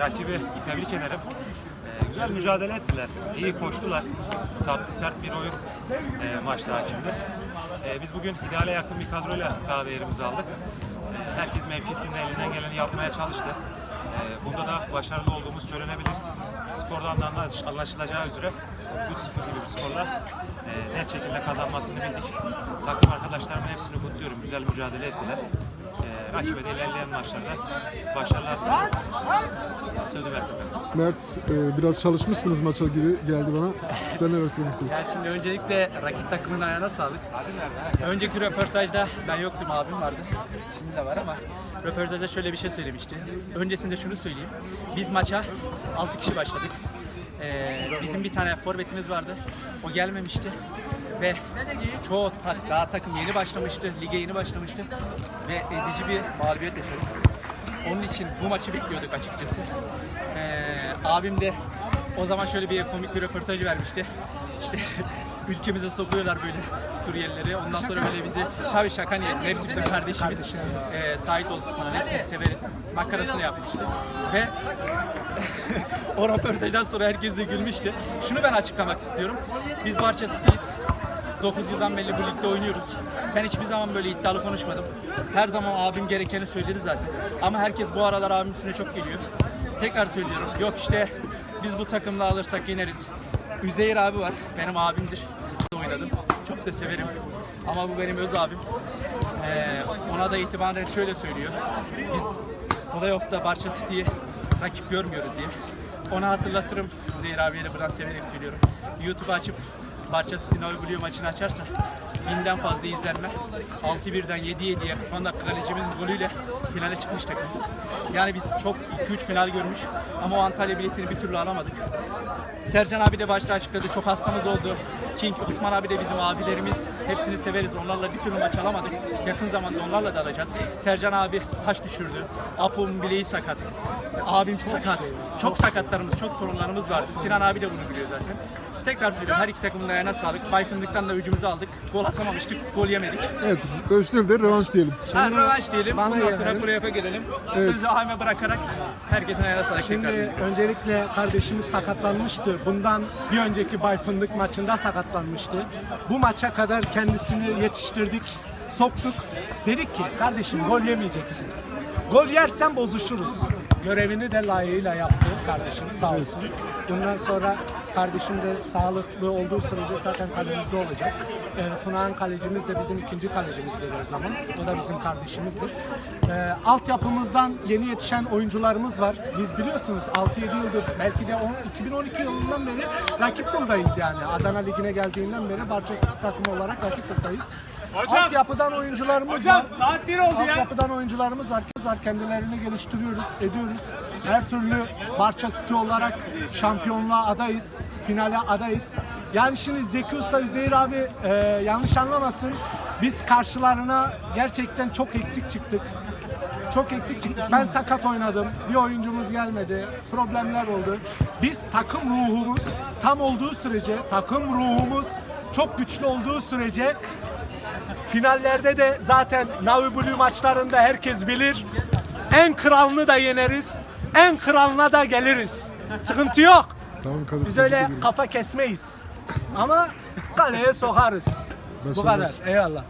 rakibi tebrik ederim. Ee, güzel mücadele ettiler. iyi koştular. Tatlı sert bir oyun e, maçta hakimdi. Ee, biz bugün ideale yakın bir kadroyla sahada yerimizi aldık. Ee, herkes mevkisinde elinden geleni yapmaya çalıştı. Ee, bunda da başarılı olduğumuz söylenebilir. Skordan da anlaş- anlaşılacağı üzere 3-0 gibi bir skorla e, net şekilde kazanmasını bildik. Takım arkadaşlarımın hepsini kutluyorum. Güzel mücadele ettiler. Rakibe de ilerleyen maçlarda başarılar. Sözü ver efendim. Mert e, biraz çalışmışsınız maça gibi geldi bana. Sen neler söylemişsiniz? Yani şimdi öncelikle rakip takımın ayağına sağlık. Önceki röportajda ben yoktum, abim vardı. Şimdi de var ama röportajda şöyle bir şey söylemişti. Öncesinde şunu söyleyeyim. Biz maça 6 kişi başladık. Ee, bizim bir tane forvetimiz vardı. O gelmemişti. Ve çoğu ta- daha takım yeni başlamıştı, lige yeni başlamıştı. Ve ezici bir mağlubiyet yaşadık. Onun için bu maçı bekliyorduk açıkçası. Ee, abim de o zaman şöyle bir komik bir röportaj vermişti. İşte ülkemize sokuyorlar böyle Suriyelileri. Ondan sonra böyle bizi tabii şaka niyetli. Hepsi bizim kardeşimiz. Ee, Sait olsun falan. Hepsini severiz. Makarasını yapmıştı. Ve o röportajdan sonra herkes de gülmüştü. Şunu ben açıklamak istiyorum. Biz Barça City'yiz. 9 yıldan beri bu ligde oynuyoruz. Ben hiçbir zaman böyle iddialı konuşmadım. Her zaman abim gerekeni söyledi zaten. Ama herkes bu aralar abimin üstüne çok geliyor. Tekrar söylüyorum. Yok işte biz bu takımla alırsak yeneriz. Üzeyir abi var. Benim abimdir. Oynadım. Çok da severim. Ama bu benim öz abim. Ee, ona da itibaren şöyle söylüyor. Biz playoff'ta Barça City'yi rakip görmüyoruz diye. Ona hatırlatırım. Zehir abiye de buradan severek söylüyorum. YouTube açıp Barça City Novi Blue maçını açarsa binden fazla izlenme. 6-1'den 7-7'ye son dakika kalecimizin golüyle finale çıkmış takımız. Yani biz çok 2-3 final görmüş ama o Antalya biletini bir türlü alamadık. Sercan abi de başta açıkladı. Çok hastamız oldu. King, Osman abi de bizim abilerimiz. Hepsini severiz. Onlarla bir türlü maç alamadık. Yakın zamanda onlarla da alacağız. Sercan abi taş düşürdü. Apo'nun bileği sakat. Abim sakat. Çok sakatlarımız, çok sorunlarımız var. Sinan abi de bunu biliyor zaten. Tekrar söylüyorum her iki takımın da ayağına sağlık. Bayfındık'tan da öcümüzü aldık. Gol atamamıştık, gol yemedik. Evet, ölçtüğüm de rövanş diyelim. Ha, rövanş diyelim. bana Bundan sonra gelelim. buraya gelelim. Evet. Sözü Ahmet'e bırakarak herkesin ayağına sağlık. Şimdi tekrar. öncelikle kardeşimiz sakatlanmıştı. Bundan bir önceki Bayfındık maçında sakatlanmıştı. Bu maça kadar kendisini yetiştirdik, soktuk. Dedik ki kardeşim gol yemeyeceksin. Gol yersen bozuşuruz. Görevini de layığıyla yaptı kardeşim sağ olsun. Bundan sonra kardeşim de sağlıklı olduğu sürece zaten kalemizde olacak. Ee, Tunağan kalecimiz de bizim ikinci kalecimizdir her zaman. O da bizim kardeşimizdir. Ee, altyapımızdan yeni yetişen oyuncularımız var. Biz biliyorsunuz 6-7 yıldır belki de 10, 2012 yılından beri rakip buradayız yani. Adana Ligi'ne geldiğinden beri Barça takımı olarak rakip buradayız. Altyapıdan oyuncularımız var. saat 1 oldu Altyapıdan oyuncularımız var. Var. Kendilerini geliştiriyoruz, ediyoruz. Her türlü Barça City olarak şampiyonluğa adayız. Finale adayız. Yani şimdi Zeki Usta, Üzeyir abi e, yanlış anlamasın. Biz karşılarına gerçekten çok eksik çıktık. Çok eksik çıktık. Ben sakat oynadım. Bir oyuncumuz gelmedi. Problemler oldu. Biz takım ruhumuz tam olduğu sürece, takım ruhumuz çok güçlü olduğu sürece Finallerde de zaten Navi Blue maçlarında herkes bilir. En kralını da yeneriz. En kralına da geliriz. Sıkıntı yok. Tamam kadın. Biz öyle kafa kesmeyiz. Ama kaleye sokarız. Bu kadar. Eyvallah.